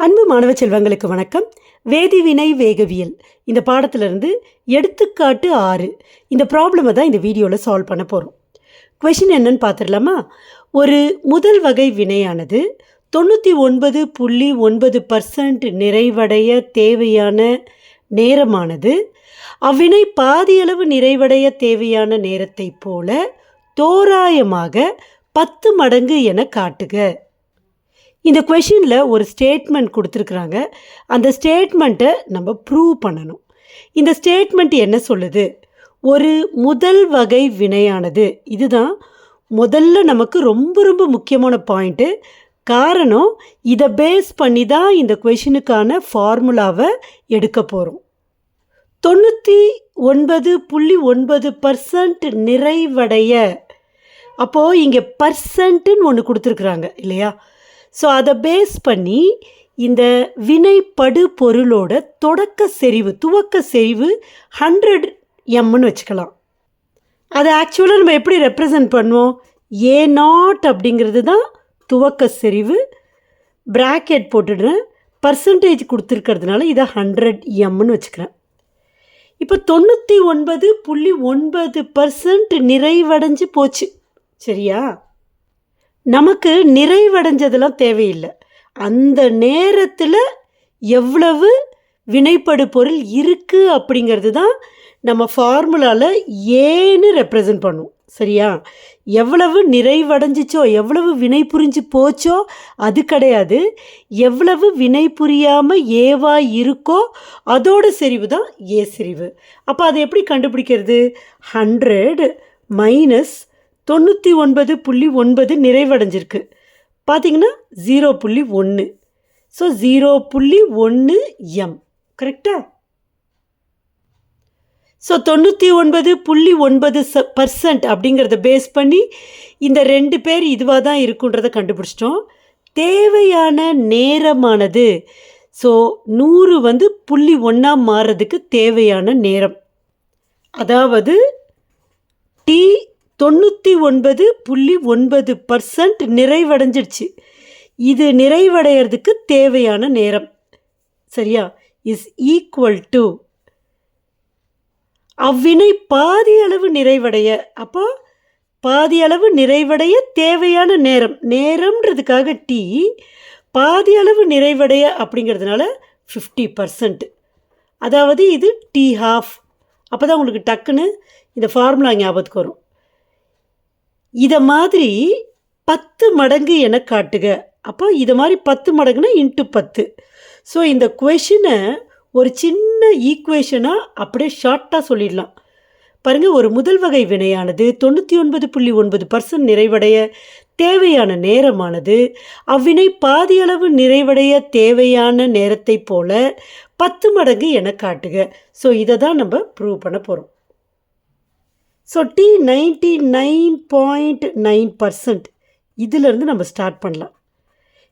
அன்பு மாணவ செல்வங்களுக்கு வணக்கம். வேதிவினை வேகவியல். இந்த பாடத்திலிருந்து எடுத்துக்காட்டு ஆறு. இந்த ப்ராப்ளமை தான் இந்த வீடியோவில் சால்வ் பண்ண போகிறோம் கொஷின் என்னன்னு பார்த்துடலாமா? ஒரு முதல் வகை வினையானது தொண்ணூற்றி ஒன்பது புள்ளி ஒன்பது பர்சன்ட் நிறைவடைய தேவையான நேரமானது. அவ்வினை பாதியளவு நிறைவடைய தேவையான நேரத்தைப் போல தோராயமாக பத்து மடங்கு என காட்டுக. இந்த கொஷினில் ஒரு ஸ்டேட்மெண்ட் கொடுத்துருக்குறாங்க. அந்த ஸ்டேட்மெண்ட்டை நம்ம ப்ரூவ் பண்ணணும். இந்த ஸ்டேட்மெண்ட் என்ன சொல்லுது? ஒரு முதல் வகை வினையானது. இதுதான் முதல்ல நமக்கு ரொம்ப ரொம்ப முக்கியமான பாயிண்ட்டு காரணம் இதை பேஸ் பண்ணி தான் இந்த கொஷினுக்கான ஃபார்முலாவை எடுக்க போகிறோம் தொண்ணூற்றி ஒன்பது புள்ளி ஒன்பது பர்சன்ட் நிறைவடைய. அப்போது இங்கே பர்சன்ட்டுன்னு ஒன்று கொடுத்துருக்குறாங்க இல்லையா? ஸோ அதை பேஸ் பண்ணி இந்த வினைப்படு பொருளோட தொடக்க செறிவு துவக்க செறிவு ஹண்ட்ரட் எம்னு வச்சுக்கலாம். அதை ஆக்சுவலாக நம்ம எப்படி ரெப்ரசன்ட் பண்ணுவோம்? ஏ நாட் அப்படிங்கிறது தான் துவக்க செறிவு. ப்ராக்கெட் போட்டுடுறேன். பர்சன்டேஜ் கொடுத்துருக்கிறதுனால இதை ஹண்ட்ரட் எம்னு வச்சுக்கிறேன். இப்போ தொண்ணூற்றி ஒன்பது புள்ளி ஒன்பது பர்சன்ட் நிறைவடைஞ்சு போச்சு. சரியா? நமக்கு நிறைவடைஞ்சதெல்லாம் தேவையில்லை. அந்த நேரத்தில் எவ்வளவு வினைப்படு பொருள் இருக்குது அப்படிங்கிறது தான் நம்ம ஃபார்முலாவில் ஏன்னு ரெப்ரசன்ட் பண்ணும். சரியா? எவ்வளவு நிறைவடைஞ்சிச்சோ எவ்வளவு வினை புரிஞ்சு போச்சோ அது கிடையாது. எவ்வளவு வினை புரியாமல் ஏவா இருக்கோ அதோட செறிவு தான் ஏ செறிவு. அப்போ அதை எப்படி கண்டுபிடிக்கிறது? ஹண்ட்ரட் மைனஸ் தொண்ணூற்றி ஒன்பது புள்ளி ஒன்பது நிறைவடைஞ்சிருக்கு. பார்த்தீங்கன்னா ஜீரோ புள்ளி ஒன்று ஸோ ஜீரோ புள்ளி ஒன்று எம் கரெக்டா ஸோ தொண்ணூற்றி ஒன்பது புள்ளி ஒன்பது ச பர்சன்ட் அப்படிங்கிறத பேஸ் பண்ணி இந்த ரெண்டு பேர் இதுவாக தான் இருக்குன்றதை கண்டுபிடிச்சிட்டோம். தேவையான நேரமானது. ஸோ நூறு வந்து புள்ளி ஒன்றா மாறுறதுக்கு தேவையான நேரம். அதாவது டி தொண்ணூற்றி ஒன்பது புள்ளி ஒன்பது பர்சன்ட் நிறைவடைஞ்சிடுச்சு. இது நிறைவடைகிறதுக்கு தேவையான நேரம். சரியா? இஸ் ஈக்குவல் டு அவ்வினை பாதி அளவு நிறைவடைய. அப்போ பாதி அளவு நிறைவடைய தேவையான நேரம். நேரம்ன்றதுக்காக டி பாதி அளவு நிறைவடைய அப்படிங்கிறதுனால ஃபிஃப்டி பர்சன்ட் அதாவது இது டி ஹாஃப் அப்போ தான் உங்களுக்கு டக்குன்னு இந்த ஃபார்முலா ஞாபகத்துக்கு வரும். இதை மாதிரி பத்து மடங்கு என காட்டுக. அப்போ இதை மாதிரி பத்து மடங்குனா இன்ட்டு பத்து. ஸோ இந்த கொஷினை ஒரு சின்ன ஈக்குவேஷனாக அப்படியே ஷார்ட்டாக சொல்லிடலாம். பாருங்கள் ஒரு முதல் வகை வினையானது தொண்ணூற்றி ஒன்பது புள்ளி ஒன்பது பர்சன்ட் நிறைவடைய தேவையான நேரமானது. அவ்வினை பாதியளவு நிறைவடைய தேவையான நேரத்தை போல பத்து மடங்கு என காட்டுக. ஸோ இதை தான் நம்ம ப்ரூவ் பண்ண போகிறோம் so T ninety nine point nine percent இதிலிருந்து நம்ம ஸ்டார்ட் பண்ணலாம்.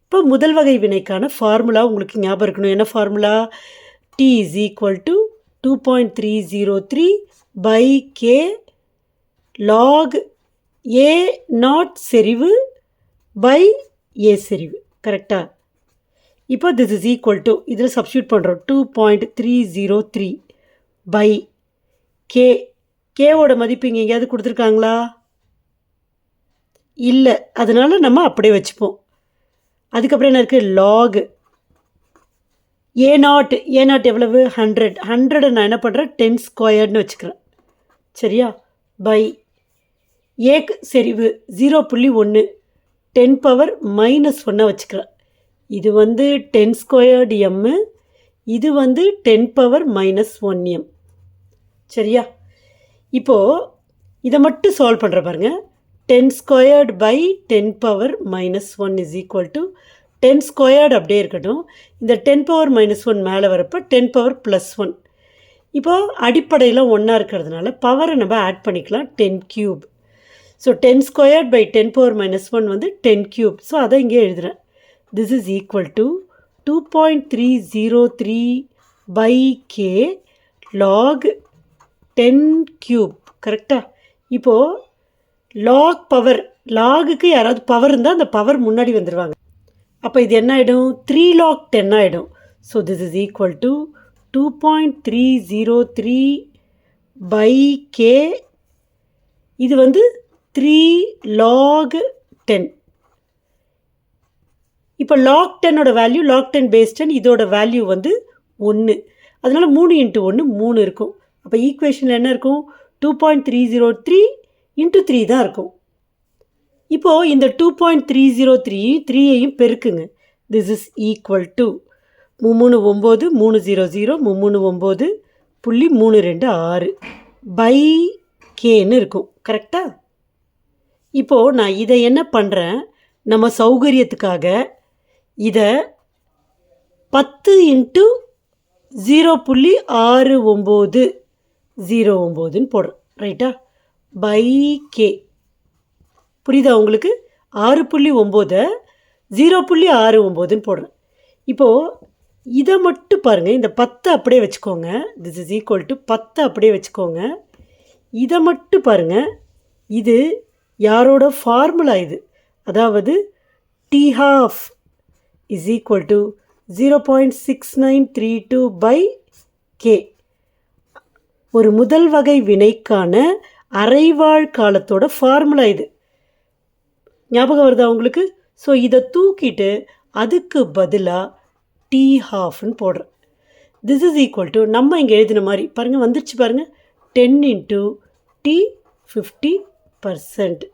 இப்போ முதல் வகை வினைக்கான ஃபார்முலா உங்களுக்கு ஞாபகம் இருக்கணும். என்ன formula T is equal to two point three zero three by K log A naught செறிவு பை ஏ செறிவு. கரெக்டாக இப்போ திஸ் இஸ் ஈக்குவல் டு இதில் சப்ஸ்டியூட் பண்ணுறோம் two point three zero three by K கேவோட மதிப்பு இங்கே எங்கேயாவது கொடுத்துருக்காங்களா? இல்லை. அதனால் நம்ம அப்படியே வச்சுப்போம். அதுக்கப்புறம் என்ன இருக்குது log A naught A naught எவ்வளவு? ஹண்ட்ரட் ஹண்ட்ரட் நான் என்ன பண்ணுறேன் டென் ஸ்கொயர்னு வச்சுக்கிறேன். சரியா? பை ஏக்கு செறிவு ஜீரோ புள்ளி ஒன்று டென் பவர் மைனஸ் ஒன்றை வச்சுக்கிறேன். இது வந்து டென் ஸ்கொயர்டு எம்மு இது வந்து ten power minus one M சரியா? இப்போது இதை மட்டும் சால்வ் பண்ணுற பாருங்க. Ten squared by ten power minus one is equal to ten squared அப்படியே இருக்கட்டும். இந்த டென் பவர் மைனஸ் ஒன் மேலே வரப்போ டென் பவர் ப்ளஸ் ஒன் இப்போது அடிப்படையில் ஒன்றா இருக்கிறதுனால பவரை நம்ம ஆட் பண்ணிக்கலாம் ten cube so ten squared by ten power minus one வந்து டென் க்யூப் ஸோ அதை இங்கே எழுதுகிறேன் this is equal to two point three zero three by K log ten cube கரெக்டாக இப்போது லாக் பவர் லாகுக்கு யாராவது பவர் இருந்தால் அந்த பவர் முன்னாடி வந்துடுவாங்க அப்போ இது என்ன ஆகிடும் த்ரீ லாக் டென் ஆகிடும் so this is equal to two point three zero three by K இது வந்து த்ரீ லாக் டென் இப்போ log டென்னோட value log ten base ten இதோட வேல்யூ வந்து ஒன்று அதனால் மூணு இன்ட்டு ஒன்று மூணு இருக்கும். அப்போ ஈக்குவேஷனில் என்ன இருக்கும்? Two point three zero three into three தான் இருக்கும். இப்போது இந்த two point three zero three த்ரீயையும் பெருக்குங்க. திஸ் இஸ் ஈக்குவல் டு மூணு ஒம்பது மூணு ஜீரோ ஜீரோ மூணு ஒம்பது புள்ளி மூணு ரெண்டு ஆறு பை கேன்னு இருக்கும். கரெக்டாக இப்போது நான் இதை என்ன பண்ணுறேன் நம்ம சௌகரியத்துக்காக இதை பத்து இன்ட்டு ஜீரோ புள்ளி ஆறு ஒம்பது ஜீரோ ஒம்போதுன்னு போடுறேன் ரைட்டா பை கே புரியுதா உங்களுக்கு? ஆறு புள்ளி ஒம்போதை ஜீரோ புள்ளி ஆறு ஒம்போதுன்னு போடுறேன் இப்போது இதை மட்டும் பாருங்கள் இந்த பத்தை அப்படியே வச்சுக்கோங்க. திஸ் இஸ் ஈக்குவல் டு பத்தை அப்படியே வச்சுக்கோங்க. இதை மட்டும் பாருங்கள் இது யாரோட ஃபார்முலா இது? அதாவது T half is equal to zero point six nine three two by K ஒரு முதல் வகை வினைக்கான அரைவாழ் காலத்தோட ஃபார்முலா இது. ஞாபகம் வருதா உங்களுக்கு? ஸோ இதை தூக்கிட்டு அதுக்கு பதிலாக டி ஹாஃப்னு போடுறேன். திஸ் இஸ் ஈக்குவல் டு நம்ம இங்கே எழுதின மாதிரி பாருங்கள் வந்துருச்சு பாருங்கள் ten into T fifty percent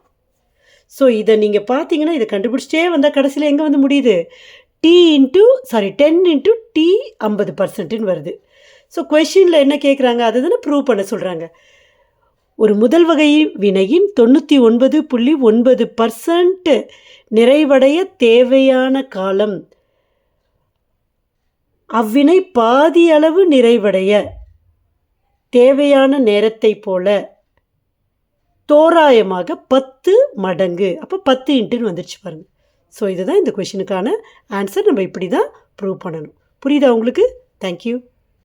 so இதை நீங்கள் பார்த்தீங்கன்னா இதை கண்டுபிடிச்சிட்டே வந்தால் கடைசியில் எங்கே வந்து முடியுது? T into sorry ten into T ஐம்பது பர்சன்ட்டுன்னு வருது. ஸோ கொஷினில் என்ன கேட்குறாங்க அதை தானே ப்ரூவ் பண்ண சொல்கிறாங்க ஒரு முதல் வகை வினையின் தொண்ணூற்றி ஒன்பது புள்ளி ஒன்பது பர்சன்ட் நிறைவடைய தேவையான காலம். அவ்வினை பாதி அளவு நிறைவடைய தேவையான நேரத்தை போல தோராயமாக பத்து மடங்கு. அப்போ பத்து இன்ட்டுன்னு வந்துருச்சு பாருங்கள் ஸோ இதுதான் இந்த கொஷினுக்கான ஆன்சர் நம்ம இப்படி தான் ப்ரூவ் பண்ணணும். புரியுதா உங்களுக்கு? தேங்க்யூ